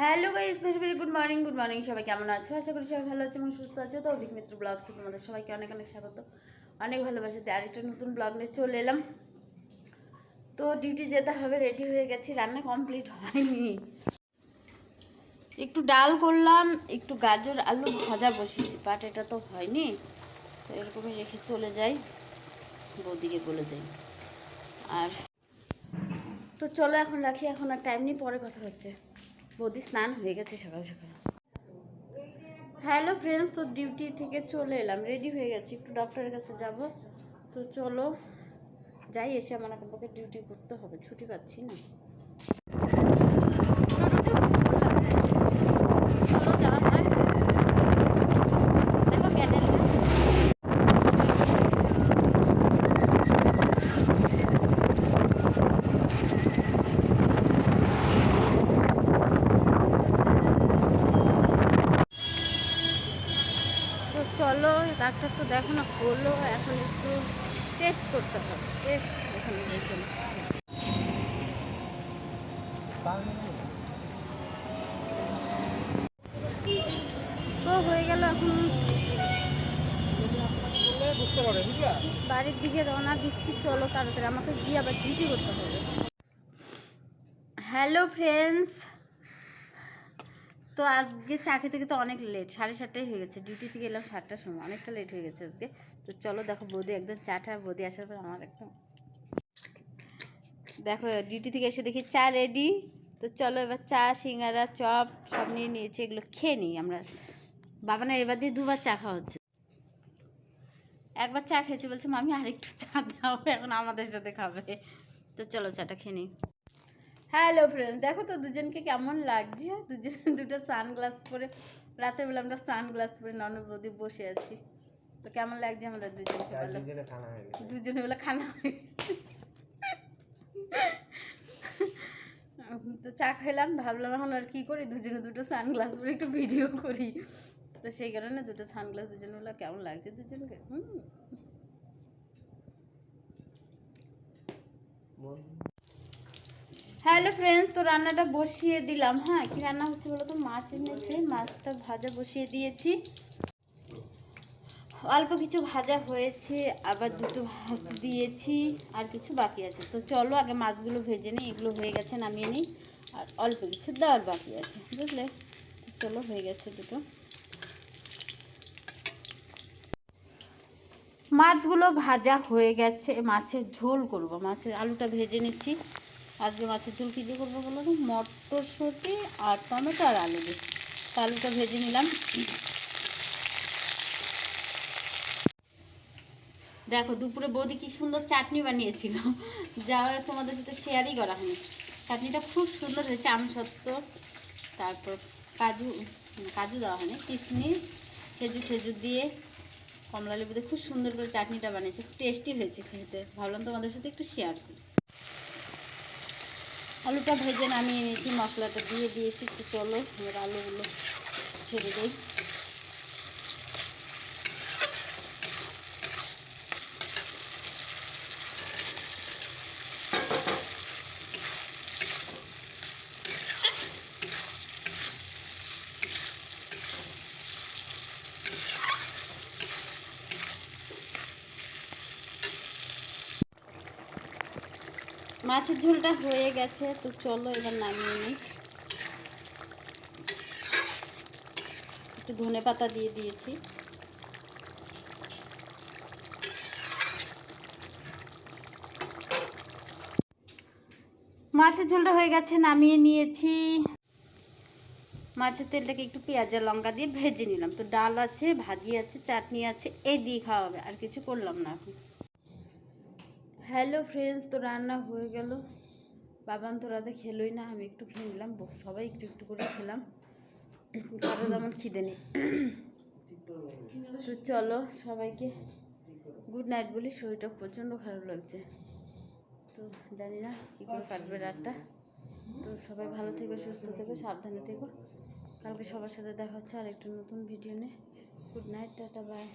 Hello guys very very good morning good morning সবাই কেমন আছো? আশা করি সবাই ভালো আছে এবং সুস্থ আছে। তো অভিক মিত্র ব্লগসে তোমাদের সবাইকে অনেক অনেক স্বাগত। অনেক ভালোবাসা দিয়ে আরেকটা নতুন ব্লগ নিয়ে চলে এলাম। তো ডিউটি যেতে হবে রেডি হয়ে গেছি। রান্না কমপ্লিট হয়নি। একটু ডাল করলাম, একটু গাজর, আলু ভাজা বসিয়েছি বাট এটা তো হয়নি। তো এরকমই রেখে চলে যাই, বৌদিকে বলে যাই। আর তো চলো এখন রাখি, এখন আর টাইম নেই, পরে কথা হচ্ছে। বৌদি স্নান হয়ে গেছে সকাল সকাল। হ্যালো ফ্রেন্ডস তো ডিউটি থেকে চলে এলাম। রেডি হয়ে গেছি, একটু ডক্টরের কাছে যাব। তো চলো, যাই, এসে আমার আমাকে ডিউটি করতে হবে। ছুটি পাচ্ছি না। চলো, ডাক্তার তো দেখো না করল এখন একটু টেস্ট করতে হবে। টেস্ট এখানে তো হয়ে গেল এখন। বাড়ির দিকে রওনা দিচ্ছি, চলো তাড়াতাড়ি। আমাকে গিয়ে আবার ডিউটি করতে হবে। হ্যালো ফ্রেন্ডস তো আজকে চা খেতে খেতে অনেক লেট সাড়ে সাতটাই হয়ে গেছে। ডিউটি থেকে এলাম সাতটার সময়, অনেকটা লেট হয়ে গেছে আজকে। তো চলো দেখো বৌদি একদম চাটা বৌদি আসার পর আমার একদম দেখো ডিউটি থেকে এসে দেখি চা রেডি তো চলো এবার চা, সিঙ্গারা, চপ সব নিয়ে নিয়েছি, এগুলো খেয়ে নিই আমরা। বাবা না এবার দিয়ে দুবার চা খাওয়া হচ্ছে। একবার চা খেয়েছি, বলছে, মামি আরেকটু চা দাও, এখন আমাদের সাথে খাবে। তো চলো চাটা খেয়ে নিই। হ্যালো ফ্রেন্ডস দেখো তো দুজনকে কেমন লাগছে? দুজন দুটো সানগ্লাস পরে রাতের বেলা আমরা সানগ্লাস পরে ননবদি বসে আছি। তো কেমন লাগছে আমাদের দুজনকে বলো? দুজনে বেলা খানা হয়ে তো চা খেলাম ভাবলাম এখন আর কি করি? দুজনে দুটো সানগ্লাস পরে একটু ভিডিও করি। তো সেই কারণে দুটো সানগ্লাস দুজনে বেলা কেমন লাগছে দুজনকে? হুম। হ্যালো ফ্রেন্ডস তো রান্নাটা বসিয়ে দিলাম হ্যাঁ? কি রান্না হচ্ছে বলো তো মাছ এনেছে, মাছটা ভাজা বসিয়ে দিয়েছি। অল্প কিছু ভাজা হয়েছে, আবার দুটো ভাজ দিয়েছি, আর কিছু বাকি আছে। তো চলো, আগে মাছগুলো ভেজে নিই, এগুলো হয়ে গেছে, নামিয়ে নিই। আর অল্প কিছু দেওয়ার বাকি আছে, বুঝলে? চলো, হয়ে গেছে দুটো। মাছগুলো ভাজা হয়ে গেছে, মাছের ঝোল করব, মাছের আলুটা ভেজে নিচ্ছি। আজকে মাছের ঝোল কী দিয়ে করব বলো তো? মটরশুঁটি আর টমেটো আর আলু দিয়ে। আলুটা ভেজে নিলাম। দেখো, দুপুরে বৌদি কি সুন্দর চাটনি বানিয়েছিল। যা তোমাদের সাথে শেয়ারই করা হয়নি। চাটনিটা খুব সুন্দর হয়েছে আমসত্ত্ব তারপর কাজু কাজু দেওয়া হয়নি কিশমিশ খেজুর খেজুর দিয়ে কমলা লেবু দিয়ে খুব সুন্দর করে চাটনিটা বানিয়েছে টেস্টি হয়েছে খেতে। ভাবলাম তোমাদের সাথে একটু শেয়ার করি। আলুটা ভেজে নামিয়ে নিয়েছি মশলাটা দিয়ে দিয়েছি একটু চলো এবার আলুগুলো ছেড়ে দিই। মাছের ঝোলটা হয়ে গেছে, তো চলো এবার নামিয়ে নিই। একটু ধনে পাতা দিয়ে দিয়েছি। মাছের ঝোলটা হয়ে গেছে, নামিয়ে নিয়েছি। মাছের তেলটাকে একটু পেঁয়াজ আর লঙ্কা দিয়ে ভেজে নিলাম। তো ডাল আছে, ভাজি আছে, চাটনি আছে, এই দিয়ে খাওয়া হবে, আর কিছু করলাম না এখন। হ্যালো ফ্রেন্ডস, তো রান্না হয়ে গেল। বাবান তো রাতে খেলোই না, আমি একটু খেয়ে নিলাম। সবাই একটু একটু করে খেলাম। কারও তেমন খিদে নেই। তো চলো সবাইকে গুড নাইট বলি, শরীরটা প্রচণ্ড খারাপ লাগছে। তো জানি না কী করে কাটবে রাতটা। তো সবাই ভালো থেকো, সুস্থ থেকো, সাবধানে থেকো। কালকে সবার সাথে দেখা হচ্ছে আর একটু নতুন ভিডিও নিয়ে। Good night tata bye